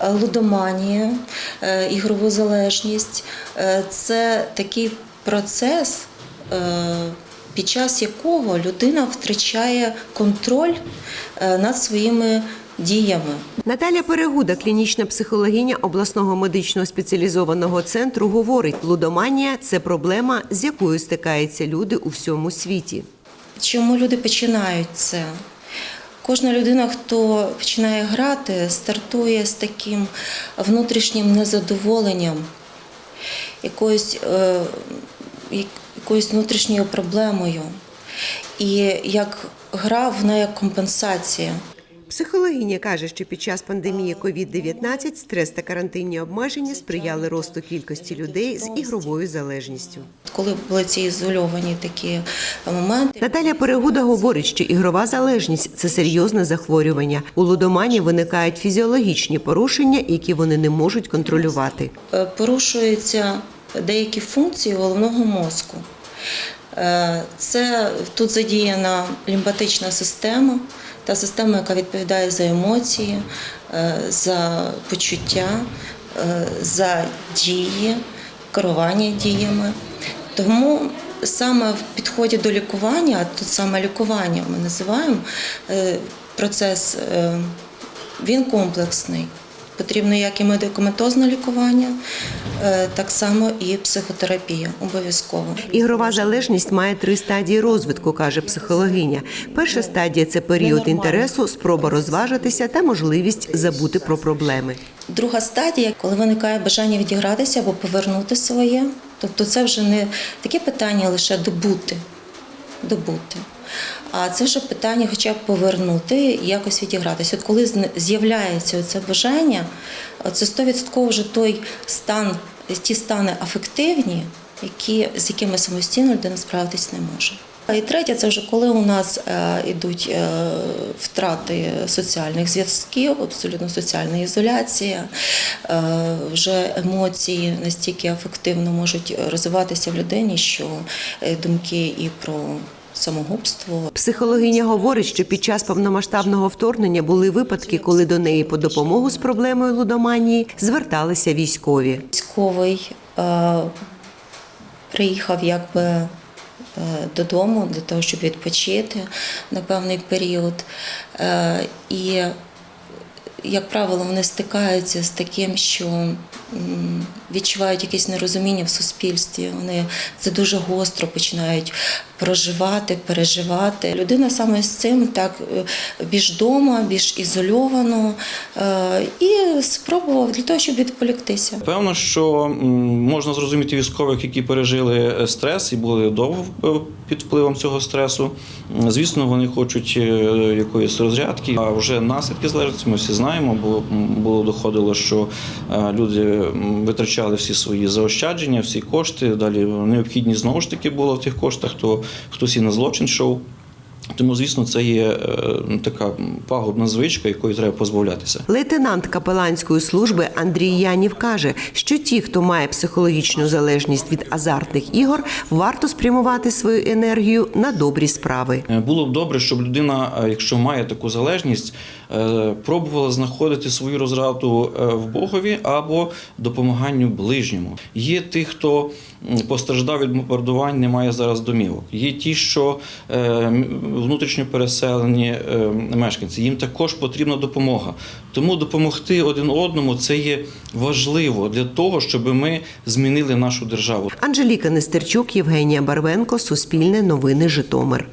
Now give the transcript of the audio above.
е, лудоманія, е, ігрову залежність. Е, Це такий процес, під час якого людина втрачає контроль над своїми діями. Наталя Перегуда, клінічна психологиня обласного медичного спеціалізованого центру, говорить, лудоманія це проблема, з якою стикаються люди у всьому світі. Чому люди починають це? Кожна людина, хто починає грати, стартує з таким внутрішнім незадоволенням, якоюсь, е, якоюсь внутрішньою проблемою. І як гра, вона як компенсація. Психологиня каже, що під час пандемії COVID-19 стрес та карантинні обмеження сприяли росту кількості людей з ігровою залежністю. Коли були ці ізольовані такі моменти, Наталя Перегуда говорить, що ігрова залежність це серйозне захворювання. У лудомані виникають фізіологічні порушення, які вони не можуть контролювати. е, порушуються деякі функції головного мозку. Е, Це тут задіяна лімфатична система, та система, яка відповідає за емоції, е, за почуття, е, за дії, керування діями. Тому саме в підході до лікування, тут саме лікування ми називаємо процес, він комплексний. Потрібно як і медикаментозне лікування, е, так само і психотерапія обов'язково. Ігрова залежність має три стадії розвитку, каже психологиня. Перша стадія це період інтересу, спроба розважитися та можливість забути про проблеми. Друга стадія, коли виникає бажання відігратися або повернути своє. Тобто це вже не таке питання лише добути, добути. А це вже питання хоча б повернути і якось відігратися. От коли з'являється це бажання, це 100% вже той стан, ті стани афективні, які, з якими самостійно людина справитись не може. І третє, це вже коли у нас е, йдуть е, втрати соціальних зв'язків, абсолютно соціальна ізоляція, е, вже емоції настільки ефективно можуть розвиватися в людині, що е, думки і про самогубство, Психологиня говорить, що під час повномасштабного вторгнення були випадки, коли до неї по допомогу з проблемою лудоманії зверталися військові. військовий е, приїхав якби е, додому для того, щоб відпочити на певний період. Е, і, як правило, вони стикаються з таким, що відчувають якесь нерозуміння в суспільстві. Вони це дуже гостро починають проживати, переживати. Людина саме з цим так е, більш вдома, більш ізольовано е, і спробував для того, щоб відволіктися. Певно, що можна зрозуміти військових, які пережили е, стрес і були довго під впливом цього стресу. Звісно, вони хочуть якоїсь розрядки. А вже наслідки залежності ми всі знаємо, бо було доходило, що люди витрачали всі свої заощадження, всі кошти. Далі необхідні знову ж таки було в тих коштах, то хтось і на злочин йшов. Тому, звісно, це є е, така пагубна звичка, якої треба позбавлятися. Лейтенант капеланської служби Андрій Янів каже, що ті, хто має психологічну залежність від азартних ігор, варто спрямувати свою енергію на добрі справи. Е, Було б добре, щоб людина, е, якщо має таку залежність, пробувала знаходити свою розраду в Богові або допомаганню ближньому. Є ті, хто постраждав від бомбардувань, не має зараз домівок. Є ті, що внутрішньо переселені е, мешканці. Їм також потрібна допомога. Тому допомогти один одному це є важливо для того, щоб ми змінили нашу державу. Анжеліка Нестерчук, Євгенія Барвенко, Суспільне новини Житомир.